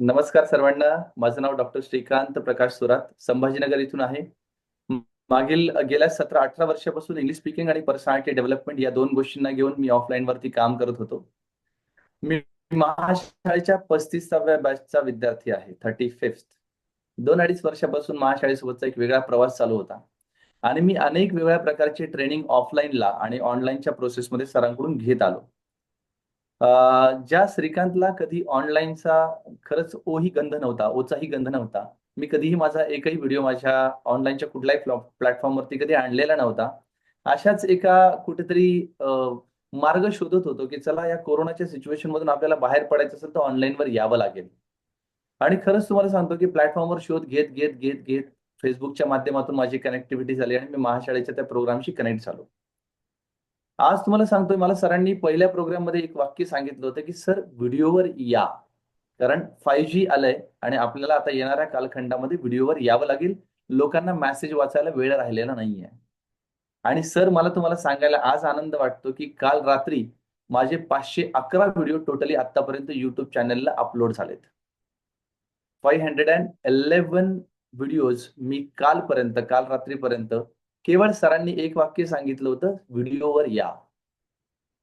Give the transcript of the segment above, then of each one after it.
नमस्कार सर्वांना. माझं नाव डॉक्टर श्रीकांत प्रकाश सुरात संभाजीनगर इथून आहे. मागील गेल्या सतरा अठरा वर्षापासून इंग्लिश स्पीकिंग आणि पर्सनॅलिटी डेव्हलपमेंट या दोन गोष्टींना घेऊन मी ऑफलाईन वरती काम करत होतो. मी महाशाळेच्या पस्तीसाव्या बॅचचा विद्यार्थी आहे थर्टी फिफ्थ दोन अडीच वर्षापासून महाशाळेसोबतचा एक वेगळा प्रवास चालू होता. आणि मी अनेक वेगळ्या प्रकारचे ट्रेनिंग ऑफलाईनला आणि ऑनलाईनच्या प्रोसेसमध्ये सरांकडून घेत आलो. ज्या श्रीकांतला कधी ऑनलाईनचा खरंच ओही गंध नव्हता ओचाही गंध नव्हता. मी कधीही माझा एकही व्हिडिओ माझ्या ऑनलाईनच्या कुठल्याही प्लॅटफॉर्मवरती कधी आणलेला नव्हता. अशाच एका कुठेतरी मार्ग शोधत होतो की चला या कोरोनाच्या सिच्युएशन मधून आपल्याला बाहेर पडायचं असेल तर ऑनलाईनवर यावं लागेल. आणि खरंच तुम्हाला सांगतो की प्लॅटफॉर्मवर शोध घेत घेत घेत घेत फेसबुकच्या माध्यमातून माझी कनेक्टिव्हिटी झाली आणि मी महाशाळेच्या त्या प्रोग्रामशी कनेक्ट झालो. आज तुम्हाला सांगतोय मला सरांनी पहिल्या प्रोग्राममध्ये एक वाक्य सांगितलं होतं की सर व्हिडिओवर या. कारण फाईव्ह जी आलंय आणि आपल्याला आता येणाऱ्या कालखंडामध्ये व्हिडिओवर यावं लागेल. लोकांना मेसेज वाचायला वेळ राहिलेला नाहीये. आणि सर मला तुम्हाला सांगायला आज आनंद वाटतो की काल रात्री माझे पाचशे अकरा व्हिडिओ टोटली आतापर्यंत युट्यूब चॅनलला अपलोड झालेत. Five hundred and eleven videos मी कालपर्यंत काल रात्रीपर्यंत केवळ सरांनी एक वाक्य सांगितलं होतं व्हिडिओवर या.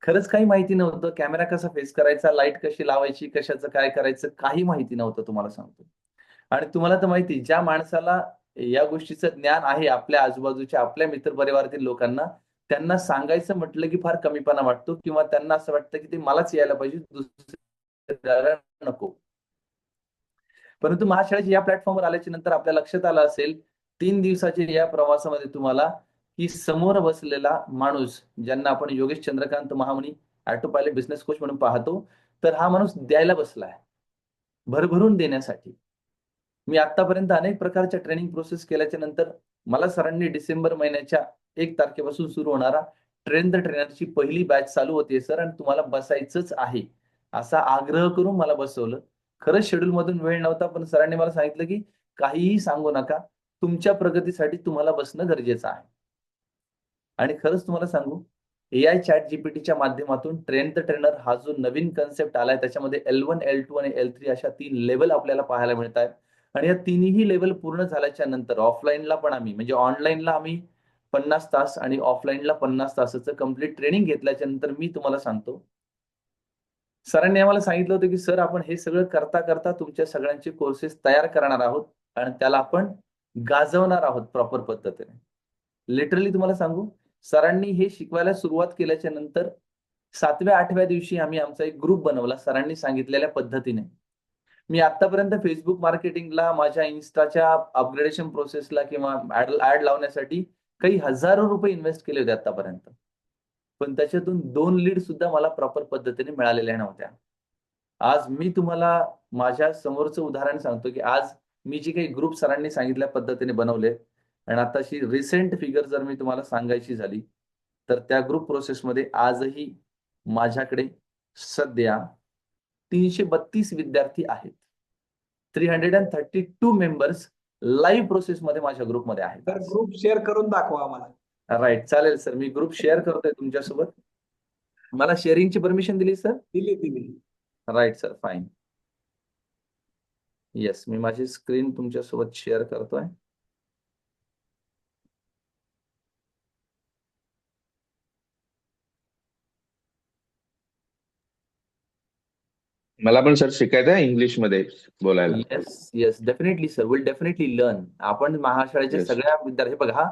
खरंच काही माहिती नव्हतं. कॅमेरा कसा फेस करायचा लाइट कशी लावायची कशाचं काय करायचं काही माहिती नव्हतं तुम्हाला सांगतो. आणि तुम्हाला तर माहिती ज्या माणसाला या गोष्टीचं ज्ञान आहे आपल्या आजूबाजूच्या आपल्या मित्रपरिवारातील लोकांना त्यांना सांगायचं म्हटलं की फार कमीपणा वाटतो किंवा त्यांना असं वाटतं की ते मलाच यायला पाहिजे दुसऱ्याला नको. परंतु महाशाळेची या प्लॅटफॉर्मवर आल्याच्यानंतर आपल्या लक्षात आलं असेल तीन दिवसाच्या या प्रवासामध्ये तुम्हाला की समोर बसलेला माणूस ज्यांना आपण Yogesh Chandrakant Mahamuni auto pilot business coach म्हणून पाहतो तर हा माणूस द्यायला बसला आहे. भरभरून देण्यासाठी. मी आतापर्यंत अनेक प्रकारच्या ट्रेनिंग प्रोसेस केल्याच्यानंतर मला सरांनी डिसेंबर महिन्याच्या एक तारखेपासून सुरू होणारा ट्रेन द ट्रेनरची पहिली बॅच चालू होते सर आणि तुम्हाला बसायचंच आहे. असा आग्रह करून मला बसवलं. खरंच शेड्यूल मधून वेळ नव्हता पण सरांनी मला सांगितलं की काहीही सांगू नका. तुमच्या प्रगतीसाठी तुम्हाला बसणं गरजेचं आहे. आणि खरंच तुम्हाला सांगू ए आय चॅट जीपीटीच्या माध्यमातून ट्रेन द ट्रेनर हा जो नवीन कन्सेप्ट आलाय त्याच्यामध्ये एल वन एल टू आणि एल थ्री अशा तीन लेवल आपल्याला पाहायला मिळत आहेत आणि या तिन्ही लेवल पूर्ण झाल्याच्यानंतर ऑफलाईनला पण आम्ही म्हणजे ऑनलाईनला आम्ही पन्नास तास आणि ऑफलाईनला पन्नास तासाचं कंप्लीट ट्रेनिंग घेतल्याच्या नंतर मी तुम्हाला सांगतो. सरांनी आम्हाला सांगितलं होतं की सर आपण हे सगळं करता करता तुमच्या सगळ्यांचे कोर्सेस तयार करणार आहोत आणि त्याला आपण गाजवणार आहोत प्रॉपर पद्धतीने. लिटरली तुम्हाला सांगू सरांनी हे शिकवायला सुरुवात केल्याच्यानंतर सातव्या आठव्या दिवशी आम्ही आमचा एक ग्रुप बनवला सरांनी सांगितलेल्या पद्धतीने. मी आतापर्यंत फेसबुक मार्केटिंगला माझ्या इन्स्टाच्या अपग्रेडेशन प्रोसेसला किंवा ऍड लावण्यासाठी काही हजारो रुपये इन्व्हेस्ट केले होते आतापर्यंत पण त्याच्यातून दोन लीड सुद्धा मला प्रॉपर पद्धतीने मिळालेल्या नव्हत्या. आज मी तुम्हाला माझ्या समोरचं उदाहरण सांगतो की आज मी जी काही ग्रुप सरांनी सांगितल्या पद्धतीने बनवले आणि आताशी रिसेंट फिगर जर मी तुम्हाला सांगायची झाली तर त्या ग्रुप प्रोसेसमध्ये आजही माझ्याकडे सध्या तीनशे बत्तीस विद्यार्थी आहेत. Three hundred and thirty two members live प्रोसेसमध्ये माझ्या ग्रुपमध्ये आहेत. तर ग्रुप शेअर करून दाखवा आम्हाला. राईट चालेल सर मी ग्रुप शेअर करतोय तुमच्यासोबत. मला शेअरिंगची परमिशन दिली सर दिली दिली. राईट सर फाईन येस मी माझी स्क्रीन तुमच्यासोबत शेअर करतोय. मला पण सर शिकायचं आहे इंग्लिशमध्ये बोलायला. Yes yes definitely sir will definitely learn आपण महाशाळेच्या. सगळ्या विद्यार्थी बघा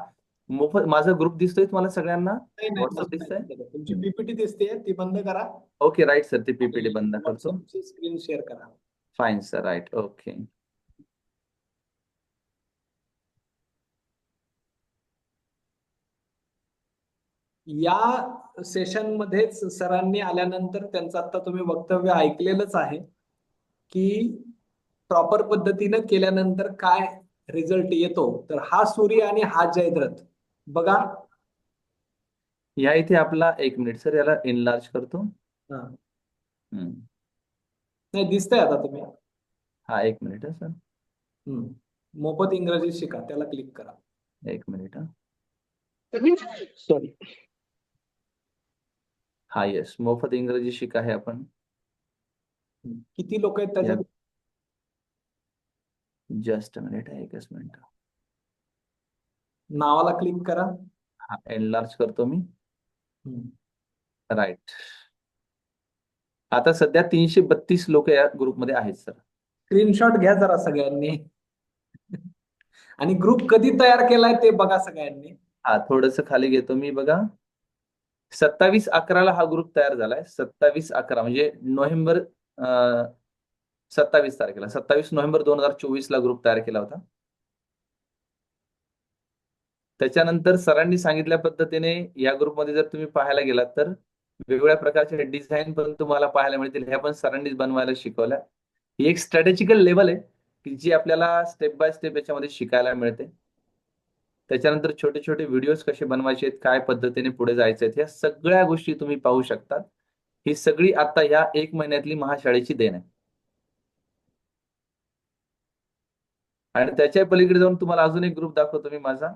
मोफत माझा ग्रुप दिसतोय तुम्हाला सगळ्यांना? नाही, नाही, WhatsApp बस दिसतंय? तुमची पीपीटी दिसते ती बंद करा. ओके राईट सर ती पीपीटी बंद करतो. स्क्रीन शेअर करा. फाईन सर राईट ओके या सेशन मध्येच सरांनी आल्यानंतर त्यांचं आता तुम्ही वक्तव्य ऐकलेलंच आहे की प्रॉपर पद्धतीनं केल्यानंतर काय रिझल्ट येतो? तर हा सूर्य आणि हा जयद्रथ. बघा. या इथे आपला एक मिनिट सर याला इनलार्ज करतो. हा. हम्म. नाही दिसतंय आता तुम्ही. हा एक मिनिट सर. हम्म. मोफत इंग्रजी शिका त्याला क्लिक करा. एक मिनिट हा. सॉरी हा येस मोफत इंग्रजी शिका आहे आपण. किती लोक आहेत त्याच्यात? जस्ट मिनिट आहे एकच मिनिट नावाला क्लिक करा. हा एनलार्ज करतो मी. राईट आता सध्या तीनशे बत्तीस लोक या ग्रुपमध्ये आहेत सर स्क्रीनशॉट घ्या जरा सगळ्यांनी. आणि ग्रुप कधी तयार केलाय ते बघा सगळ्यांनी. हा थोडस खाली घेतो मी बघा. सत्तावीस अकराला हा ग्रुप तयार झालाय. सत्तावीस अकरा म्हणजे नोव्हेंबर सत्तावीस तारखेला. सत्तावीस नोव्हेंबर दोन हजार चोवीस ला ग्रुप तयार केला होता. त्याच्यानंतर सरांनी सांगितल्या पद्धतीने या ग्रुपमध्ये जर तुम्ही पाहायला गेलात तर वेगवेगळ्या प्रकारचे डिझाईन पण तुम्हाला पाहायला मिळतील. ह्या पण सरांनीच बनवायला शिकवल्या ही एक स्ट्रॅटेजिकल लेवल आहे की जी आपल्याला स्टेप बाय स्टेप याच्यामध्ये शिकायला मिळते. त्याच्यानंतर छोटे छोटे व्हिडिओज कसे बनवायचे आहेत काय पद्धतीने पुढे जायचे आहेत ह्या सगळ्या गोष्टी तुम्ही पाहू शकतात. ही सगळी आता ह्या एक महिन्यातली महाशाळेची देण आहे. आणि त्याच्या पलीकडे जाऊन तुम्हाला अजून एक ग्रुप दाखवतो मी माझा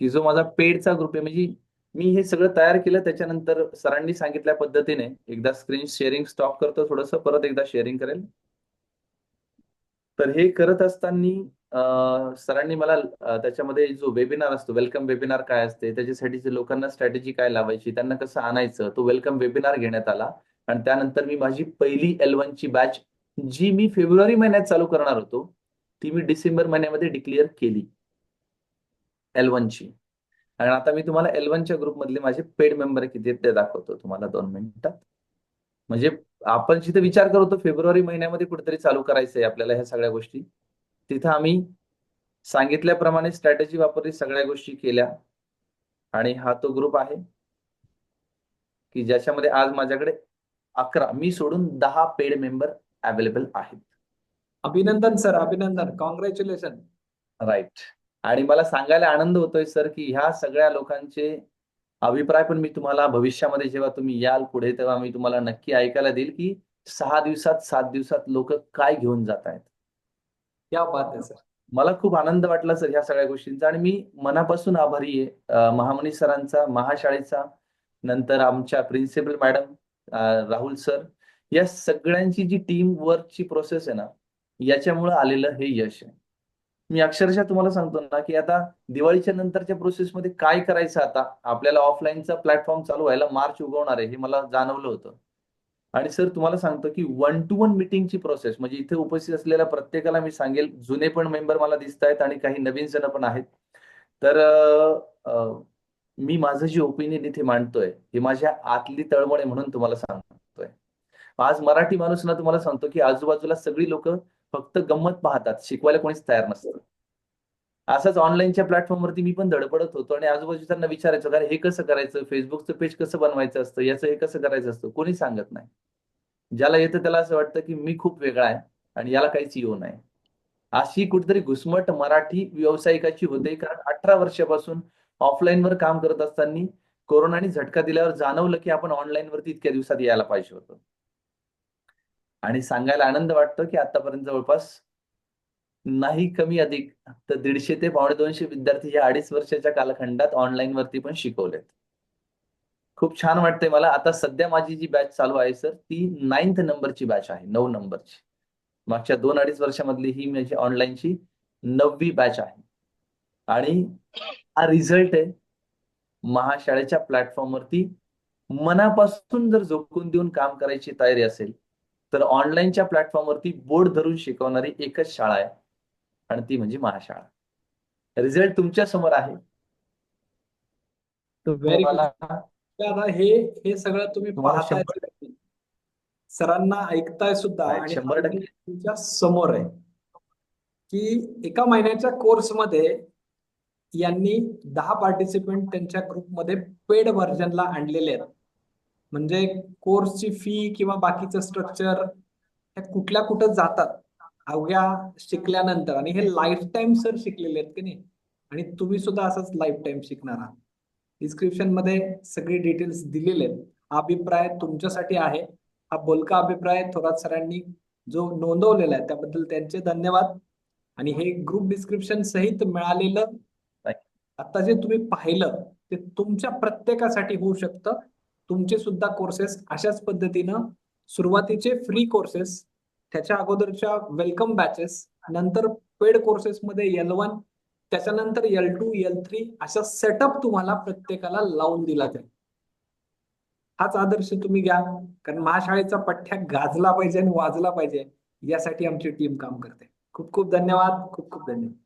की जो माझा पेडचा ग्रुप आहे म्हणजे मी हे सगळं तयार केलं त्याच्यानंतर सरांनी सांगितल्या पद्धतीने एकदा स्क्रीन शेअरिंग स्टॉप करतो थोडस परत एकदा शेअरिंग करेल. तर हे करत असताना सरांनी मला त्याच्यामध्ये जो वेबिनार असतो वेलकम वेबिनार काय असते त्याच्यासाठी लोकांना स्ट्रॅटेजी काय लावायची त्यांना कसं आणायचं तो वेलकम वेबिनार घेण्यात आला. आणि त्यानंतर मी माझी पहिली एल ची बॅच जी मी फेब्रुवारी महिन्यात चालू करणार होतो ती मी डिसेंबर महिन्यामध्ये डिक्लेअर केली. एल ची. आणि आता मी तुम्हाला एल वनच्या ग्रुपमधले माझे पेड मेंबर किती आहेत ते दाखवतो तुम्हाला दोन मिनिटात. म्हणजे आपण जिथे विचार करत होतो फेब्रुवारी महिन्यामध्ये कुठेतरी चालू करायचंय आपल्याला ह्या सगळ्या गोष्टी. तिथं आम्ही सांगितल्याप्रमाणे स्ट्रॅटेजी वापरली सगळ्या गोष्टी केल्या. आणि हा तो ग्रुप आहे की ज्याच्यामध्ये आज माझ्याकडे अकरा मी सोडून दहा पेड मेंबर अवेलेबल आहेत. अभिनंदन सर. अभिनंदन. कॉंग्रॅच्युलेशन राईट आणि मला सांगायला आनंद होतोय सर की ह्या सगळ्या लोकांचे अभिप्राय पण मी तुम्हाला भविष्यामध्ये जेव्हा तुम्ही याल पुढे तेव्हा मी तुम्हाला नक्की ऐकायला देईल की सहा दिवसात सात दिवसात लोक काय घेऊन जात आहेत क्या बात आहे सर. मला खूप आनंद वाटला सर ह्या सगळ्या गोष्टींचा आणि मी मनापासून आभारी आहे. महामनी सरांचा महाशाळेचा नंतर आमच्या प्रिन्सिपल मॅडम राहुल सर या सगळ्यांची जी टीम वर्कची प्रोसेस आहे ना याच्यामुळे आलेलं हे यश आहे. मी अक्षरशः तुम्हाला सांगतो ना की आता दिवाळीच्या नंतरच्या प्रोसेसमध्ये काय करायचं आता? आपल्याला ऑफलाईनचा प्लॅटफॉर्म चालू व्हायला मार्च उगवणार आहे हे मला जाणवलं होतं. आणि सर तुम्हाला सांगतो की वन टू वन मिटिंगची प्रोसेस म्हणजे इथे उपस्थित असलेल्या प्रत्येकाला मी सांगेल जुने पण मेंबर मला दिसत आहेत आणि काही नवीन जण पण आहेत. तर मी माझं जे ओपिनियन इथे मांडतोय हे माझ्या आतली तळमळ आहे म्हणून तुम्हाला सांगतोय. आज मराठी माणूस ना तुम्हाला सांगतो की आजूबाजूला सगळी लोक फक्त गंमत पाहतात शिकवायला कोणीच तयार नसतं. असंच ऑनलाईनच्या प्लॅटफॉर्मवरती मी पण धडपडत होतो आणि आजूबाजूच्यांना विचारायचो अरे हे कसं करायचं? फेसबुकचं पेज कसं बनवायचं असतं? याचं हे कसं करायचं असतं? कोणी सांगत नाही. ज्याला येतं त्याला असं वाटतं की मी खूप वेगळा आहे आणि याला काहीच येऊ नये अशी कुठेतरी घुसमट मराठी व्यावसायिकाची होते कारण अठरा वर्षापासून ऑफलाईनवर काम करत असताना कोरोनाने झटका दिल्यावर जाणवलं की आपण ऑनलाईनवरती इतक्या दिवसात यायला पाहिजे होतं. आणि सांगायला आनंद वाटतो की आतापर्यंत जवळपास नाही कमी अधिक तर दीडशे ते पावणे दोनशे विद्यार्थी या अडीच वर्षाच्या कालखंडात ऑनलाईन वरती पण शिकवलेत. खूप छान वाटतंय मला. आता सध्या माझी जी बॅच चालू आहे सर ती नाईन्थ नंबरची बॅच आहे नऊ नंबरची मागच्या दोन अडीच वर्षामधली ही माझी ऑनलाईनची नववी बॅच आहे. आणि हा रिझल्ट आहे महाशाळेच्या प्लॅटफॉर्मवरती मनापासून जर झोकून देऊन काम करायची तयारी असेल तर ऑनलाईनच्या प्लॅटफॉर्मवरती बोर्ड धरून शिकवणारी एकच शाळा आहे. आणि ती म्हणजे महाशाळा. रिझल्ट तुमच्यासमोर आहे. हे हे सगळं तुम्ही पाहताय. सरांना ऐकताय सुद्धा शंभर टक्के. तुमच्यासमोर आहे. की एका महिन्याच्या कोर्समध्ये यांनी दहा पार्टिसिपेंट त्यांच्या ग्रुपमध्ये पेड व्हर्जनला आणलेले आहेत. म्हणजे कोर्सची फी किंवा बाकीचं स्ट्रक्चर हे कुठल्या कुठं जातात अवघ्या शिकल्यानंतर. आणि हे लाईफ टाईम सर शिकलेले आहेत की नाही? आणि तुम्ही सुद्धा असंच लाईफ टाईम शिकणार आहात. डिस्क्रिप्शनमध्ये सगळे डिटेल्स दिलेले आहेत. हा अभिप्राय तुमच्यासाठी आहे. हा बोलका अभिप्राय थोरात सरांनी जो नोंदवलेला आहे त्याबद्दल त्यांचे धन्यवाद. आणि हे ग्रुप डिस्क्रिप्शन सहित मिळालेलं आता जे तुम्ही पाहिलं ते तुमच्या प्रत्येकासाठी होऊ शकतं. तुमचे सुद्धा कोर्सेस अशाच पद्धतीनं सुरुवातीचे फ्री कोर्सेस त्याच्या अगोदरच्या वेलकम बॅचेस नंतर पेड कोर्सेसमध्ये एल वन त्याच्यानंतर एल टू एल थ्री अशा सेटअप तुम्हाला प्रत्येकाला लावून दिला जाईल. हाच आदर्श तुम्ही घ्या कारण महाशाळेचा पठ्ठ्या गाजला पाहिजे आणि वाजला पाहिजे यासाठी आमची टीम काम करते. खूप खूप धन्यवाद खूप खूप धन्यवाद.